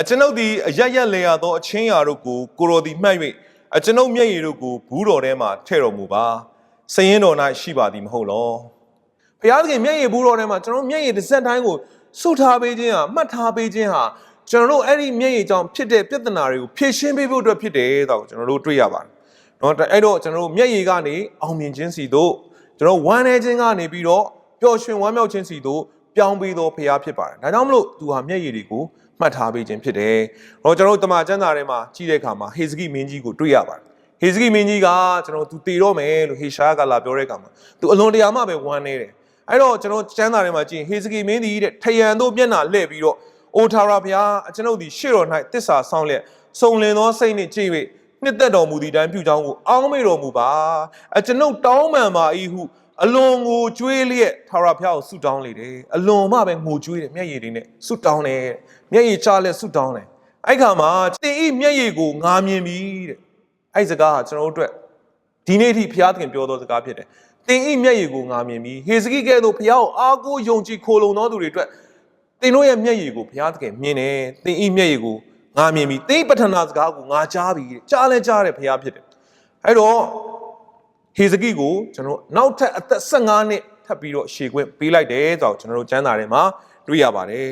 အကျွန်ုပ်သည်အရရက်လေရသောအချင်းရာတို့ကိုကိုတော်သည်မှတ်၍အကျွန်ုပ်မျက်ရည်တို့ကိုဘူးတော်ထဲမှထည့်တော်မူပါစရင်တော်၌ရှိပါသည်မဟုတ်လောဘုရားသခင်မျက်ရည်ဘူးတော်ထဲမှာကျွန်တော်မျက်ရည်တစ်စက်တိုင်းကိုစုထားပေးခြင်းဟာမှတ်ထားပေးခြင်းဟာကျွန်တော်တို့အဲ့ဒီမျက်ရည်ကြောင့်ဖြစ်တဲ့ပြဿနာတွေကိုဖြေရှင်းပေးဖို့အတွက်ဖြစ်တယ်တော့ကျွန်တော်တို့တွေ့ရပါတယ်။နော်အဲ့တော့ကျွန်တော်တို့မျက်ရည်ကနေအောင်မြင်ခြင်းစီတို့ကျွန်တော်ဝမ်းနေခြင်းကနေပြီးတော့ပျော်ရွှင်ဝမ်းမြောက်ခြင်းစီတို့ ပြောင်းပြီးတော့ဖရားဖြစ်ပါတယ်ဒါကြောင့်မလို့သူဟာမျက်ရည်တွေကိုမှတ်ထားပေးခြင်းဖြစ်တယ်။တော့ကျွန်တော်တို့တမန်ကျမ်းစာထဲမှာကြည့်တဲ့အခါမှာဟေဇကိမင်းကြီးကိုတွေ့ရပါတယ်။ဟေဇကိမင်းကြီးကကျွန်တော်သူတည်တော့မယ်လို့ဟေရှားကလာပြောတဲ့အခါမှာသူအလွန်တရာမှပဲဝမ်းနေတယ်။အဲ့တော့ကျွန်တော်ကျမ်းစာထဲမှာကြည့်ရင်ဟေဇကိမင်းကြီးတဲ့ထယံတို့မျက်နှာလှည့်ပြီးတော့အိုထာရာဘုရားအကျွန်ုပ်ဒီရှေ့တော်၌တစ္ဆာဆောင်လျက်စုံလင်သောစိတ်နှင့်ကြည့်၍နှစ်သက်တော်မူသည့်တိုင်းပြုကြောင်းကိုအောင်းမေတော်မူပါအကျွန်ုပ်တောင်းပန်ပါ၏ဟု အလွန်ကိုကြွေးလျက်ထာဝရဘုရားကိုဆုတောင်းလေတယ်အလွန်မှပဲငိုကြွေးတယ်မျက်ရည်တွေနဲ့ဆုတောင်းတယ်မျက်ရည်ချလက်ဆုတောင်းတယ်အဲ့ခါမှာတင်ဤမျက်ရည်ကိုငါမြင်ပြီတဲ့အဲ့စကားဟာကျွန်တော်တို့အတွက်ဒီနေ့အထိဘုရားသခင်ပြောသောစကားဖြစ်တယ်တင်ဤမျက်ရည်ကိုငါမြင်ပြီဟေဇကိကဲ့သို့ဘုရားကိုအားကိုးယုံကြည်ခိုလုံသောသူတွေအတွက်တင်တို့ရဲ့မျက်ရည်ကိုဘုရားသခင်မြင်တယ်တင်ဤမျက်ရည်ကိုငါမြင်ပြီတင်ဤပဋ္ဌာနာစကားကိုငါကြားပြီတဲ့ကြားလဲကြားတယ်ဘုရားဖြစ်တယ်အဲ့တော့ ဟေဇကိကိုကျွန်တော်တို့နောက်ထပ်အသက်15နှစ်ထပ်ပြီးတော့ရှေ့ခွင့်ပေးလိုက်တယ်ဆိုတော့ကျွန်တော်တို့ကျမ်းစာထဲမှာတွေ့ရပါတယ်